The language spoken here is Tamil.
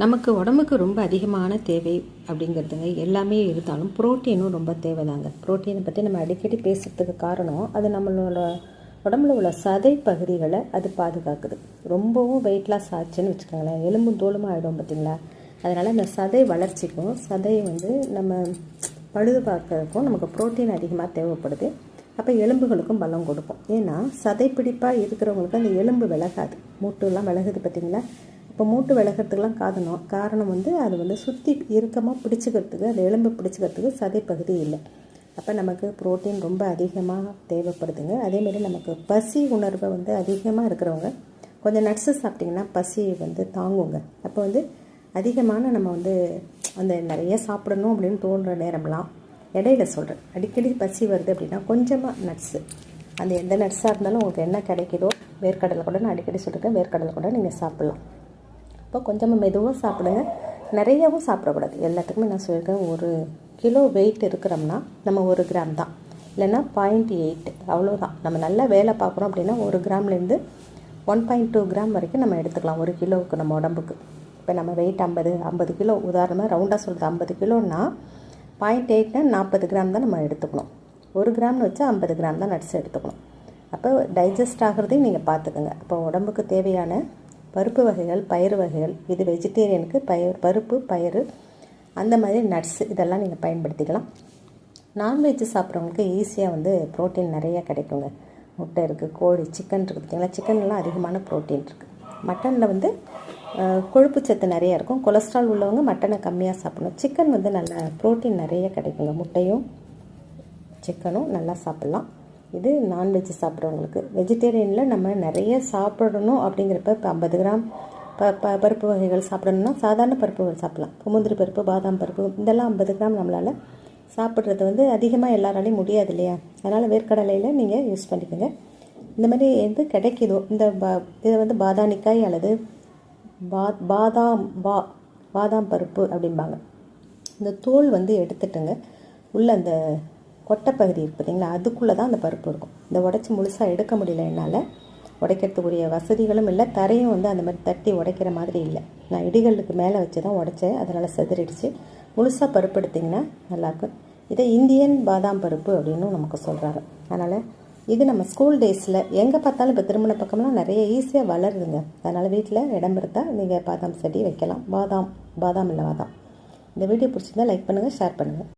நமக்கு உடம்புக்கு ரொம்ப அதிகமான தேவை அப்படிங்கிறதுங்க எல்லாமே இருந்தாலும் புரோட்டீனும் ரொம்ப தேவைதாங்க. புரோட்டீனை பற்றி நம்ம அடிக்கடி பேசுகிறதுக்கு காரணம் அது நம்மளோட உடம்புல உள்ள சதை பகுதிகளை அது பாதுகாக்குது. ரொம்பவும் வெயிட் லாஸ் ஆச்சுன்னு வச்சுக்கோங்களேன். எலும்பும் தோலுமாக ஆகிடும் பார்த்தீங்களா அதனால் இந்த சதை வளர்ச்சிக்கும் சதையை வந்து நம்ம பழுது பார்க்கறதுக்கும் நமக்கு ப்ரோட்டீன் அதிகமாக தேவைப்படுது. அப்போ எலும்புகளுக்கும் பலம் கொடுக்கும். ஏன்னா சதை பிடிப்பாக இருக்கிறவங்களுக்கு அந்த எலும்பு விலகாது. மூட்டுலாம் விலகுது பார்த்தீங்களா இப்போ மூட்டு விலகிறதுக்கெலாம் காரணம் காரணம் வந்து அது வந்து சுற்றி இறுக்கமாக பிடிச்சிக்கிறதுக்கு அந்த எலும்பு பிடிச்சிக்கிறதுக்கு சதை பகுதி இல்லை. அப்போ நமக்கு புரோட்டீன் ரொம்ப அதிகமாக தேவைப்படுதுங்க. அதேமாரி நமக்கு பசி உணர்வை வந்து அதிகமாக இருக்கிறவங்க கொஞ்சம் நட்ஸு சாப்பிட்டிங்கன்னா பசி வந்து தாங்குங்க. அப்போ வந்து அதிகமான நம்ம வந்து அந்த நிறைய சாப்பிடணும் அப்படின்னு தோன்ற நேரம்லாம் இடையில சொல்கிறேன் அடிக்கடி பசி வருது அப்படின்னா கொஞ்சமாக நட்ஸு அந்த எந்த நட்ஸாக இருந்தாலும் உங்களுக்கு என்ன கிடைக்குதோ வேர்க்கடலை கூட நான் அடிக்கடி சொல்லியிருக்கேன் வேர்க்கடலை கூட நீங்கள் சாப்பிட்லாம். அப்போ கொஞ்சமாக மெதுவாக சாப்பிடுங்க. நிறையவும் சாப்பிடக்கூடாது. எல்லாத்துக்குமே நான் சொல்லியிருக்கேன். ஒரு கிலோ வெயிட் இருக்கிறோம்னா நம்ம ஒரு கிராம் தான். இல்லைன்னா பாயிண்ட் எயிட் அவ்வளோதான் நம்ம நல்லா வேலை பார்க்குறோம் அப்படின்னா ஒரு கிராம்லேருந்து ஒன் பாயிண்ட் டூ கிராம் வரைக்கும் நம்ம எடுத்துக்கலாம். ஒரு கிலோவுக்கு நம்ம உடம்புக்கு. இப்போ நம்ம வெயிட் ஐம்பது ஐம்பது கிலோ உதாரணமாக ரவுண்டாக சொல்கிறது ஐம்பது கிலோன்னா பாயிண்ட் எயிட்டில் நாற்பது கிராம் தான் நம்ம எடுத்துக்கணும். ஒரு கிராம்னு வச்சா ஐம்பது கிராம் தான் நட்ஸ் எடுத்துக்கணும். அப்போ டைஜஸ்ட் ஆகிறதையும் நீங்கள் பார்த்துக்கோங்க. அப்போ உடம்புக்கு தேவையான பருப்பு வகைகள் பயிறு வகைகள் இது வெஜிடேரியனுக்கு பயிர் பருப்பு பயிறு அந்த மாதிரி நட்ஸ் இதெல்லாம் நீங்கள் பயன்படுத்திக்கலாம். நான்வெஜ் சாப்பிட்றவங்களுக்கு ஈஸியாக வந்து ப்ரோட்டீன் நிறைய கிடைக்குங்க. முட்டை இருக்குது கோழி சிக்கன் இருக்குது பார்த்தீங்களா சிக்கன்லாம் அதிகமான ப்ரோட்டீன் இருக்குது மட்டனில் வந்து கொழுப்பு சத்து நிறையா இருக்கும். கொலஸ்ட்ரால் உள்ளவங்க மட்டனை கம்மியாக சாப்பிடணும். சிக்கன் வந்து நல்ல ப்ரோட்டீன் நிறைய கிடைக்குங்க. முட்டையும் சிக்கனும் நல்லா சாப்பிட்லாம். இது நான்வெஜ் சாப்பிட்றவங்களுக்கு. வெஜிடேரியனில் நம்ம நிறைய சாப்பிடணும் அப்படிங்கிறப்ப இப்போ ஐம்பது கிராம் ப ப பருப்பு வகைகள் சாப்பிடணும்னா சாதாரண பருப்புகள் சாப்பிட்லாம். முந்திரி பருப்பு பாதாம் பருப்பு இதெல்லாம் ஐம்பது கிராம் நம்மளால் சாப்பிட்றது வந்து அதிகமாக எல்லாராலையும் முடியாது இல்லையா? அதனால் வேர்க்கடலையில் நீங்கள் யூஸ் பண்ணிக்கோங்க. இந்த மாதிரி எது கிடைக்குதோ இந்த பா இதை வந்து பாதானிக்காய் அல்லது பா பாதாம் பா பாதாம் பருப்பு அப்படிம்பாங்க. இந்த தோல் வந்து எடுத்துட்டுங்க உள்ளே அந்த கொட்டைப்பகுதி இருக்குது பார்த்தீங்களா அதுக்குள்ளே தான் அந்த பருப்பு இருக்கும். இந்த உடச்சி முழுசாக எடுக்க முடியல என்னால் உடைக்கிறதுக்குரிய வசதிகளும் இல்லை தரையும் வந்து அந்த மாதிரி தட்டி உடைக்கிற மாதிரி இல்லை. நான் இடிகளுக்கு மேலே வச்சு தான் உடைச்சேன் அதனால் செதறிடுச்சு. முழுசாக பருப்பு எடுத்திங்கன்னா நல்லாயிருக்கும் இதை இந்தியன் பாதாம் பருப்பு அப்படின்னு நமக்கு சொல்கிறாரு அதனால் இது நம்ம ஸ்கூல் டேஸில் எங்கே பார்த்தாலும் இப்போ திருமண பக்கம்லாம் நிறைய ஈஸியாக வளருதுங்க. அதனால் வீட்டில் இடம் இருந்தால் நீங்கள் பாதாம் செடி வைக்கலாம். பாதாம் பாதாம் இல்லை பாதாம். இந்த வீடியோ பிடிச்சிருந்தா லைக் பண்ணுங்கள் ஷேர் பண்ணுங்கள்